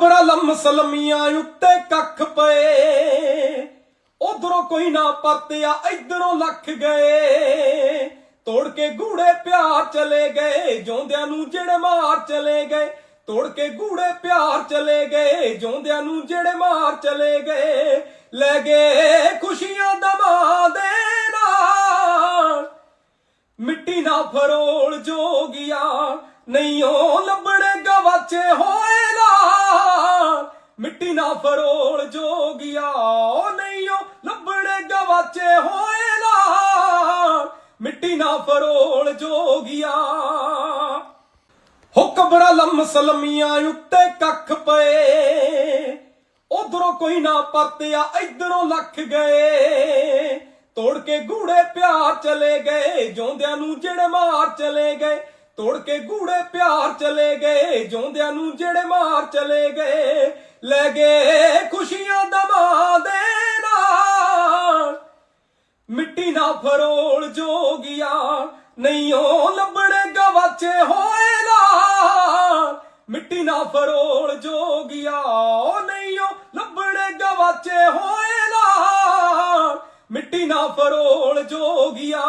ਕਬਰਾਂ ਲਮਸਲਮੀਆਂ ਉੱਤੇ ਕੱਖ ਪਏ। ਉਧਰੋਂ ਕੋਈ ਨਾ ਪਰਤਿਆ, ਇਧਰੋਂ ਲੱਖ ਗਏ। ਤੋੜ ਕੇ ਗੂੜੇ ਪਿਆਰ ਚਲੇ ਗਏ, ਜਿਉਂਦਿਆਂ ਨੂੰ ਜਿਹੜੇ ਮਾਰ ਚਲੇ ਗਏ। ਤੋੜ ਕੇ ਗੂੜੇ ਪਿਆਰ ਚਲੇ ਗਏ, ਜਿਉਂਦਿਆਂ ਨੂੰ ਜਿਹੜੇ ਮਾਰ ਚਲੇ ਗਏ। ਲੈ ਗਏ ਖੁਸ਼ੀਆਂ ਦਮਾ ਦੇ ਨਾਲ। ਮਿੱਟੀ ਨਾ ਫਰੋਲ ਜੋਗਿਆ, ਨਹੀਂ ਉਹ ਲੱਭਣੇ ਗਵਾਚੇ ਹੋਏ। ਮਿੱਟੀ ਨਾ ਫਰੋਲ ਜੋਗਿਆ ਨਹੀਂ ਉਹ ਲੱਭਣੇ ਗਵਾਚੇ ਹੋਏ ਲਾਲ। ਮਿੱਟੀ ਨਾ ਫਰੋਲ ਜੋਗਿਆ। ਹੋ ਕਬਰਾਂ ਲਮਸਲਮੀਆਂ ਉੱਤੇ ਕੱਖ ਪਏ। ਉਧਰੋਂ ਕੋਈ ਨਾ ਪਰਤਿਆ, ਇਧਰੋਂ ਲੱਖ ਗਏ। ਤੋੜ ਕੇ ਗੂੜੇ ਪਿਆਰ ਚਲੇ ਗਏ, ਜਿਉਂਦਿਆਂ ਨੂੰ ਜਿਹੜੇ ਮਾਰ ਚਲੇ ਗਏ। ਤੋੜ ਕੇ ਗੂੜੇ ਪਿਆਰ ਚਲੇ ਗਏ, ਜਿਉਂਦਿਆਂ ਨੂੰ ਜਿਹੜੇ ਮਾਰ ਚਲੇ ਗਏ। ਲੈ ਗਏ ਖੁਸ਼ੀਆਂ ਦਮਾ ਦੇ ਨਾਲ ਮਿੱਟੀ ਨਾ ਫਰੋਲ ਜੋਗਿਆ, ਨਹੀਂ ਉਹ ਲੱਭਣੇ ਗਵਾਚੇ ਹੋਏ ਲਾ ਮਿੱਟੀ ਨਾ ਫਰੋਲ ਜੋਗਿਆ ਨਹੀਂ ਉਹ ਲੱਭਣੇ ਗਵਾਚੇ ਹੋਏ ਲਾ ਮਿੱਟੀ ਨਾ ਫਰੋਲ ਜੋਗਿਆ